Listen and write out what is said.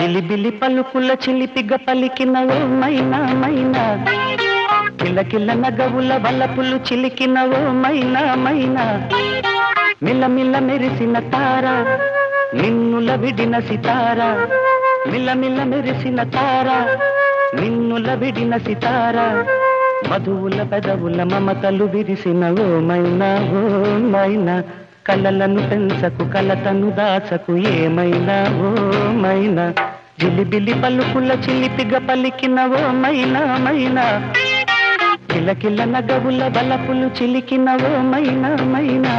జిలిబిలి పలుకుల చిలిపిగ పలికిన ఓ మైనా. మైనా కిలకిల నగవుల వలపులు చిలికిన ఓ మైనా. మైనా మిల్లమిల్ల మెరిసిన తార నిన్నుల విడిన సితార. మిల్లమిల్ల మెరిసిన తార నిన్నుల విడిన సితార. మధువుల పెదవుల మమతలు విరిసిన ఓ మైనా ఓ మైనా కలలను పెంచకు కలతను దాచకు ఏమైనా ఓ మైనా జిలిబిలి పలుకుల చిలిపిగ పలికిన ఓ మైనా మైనా. కిలకిల నగవుల బలపులు చిలికిన ఓ మైనా మైనా.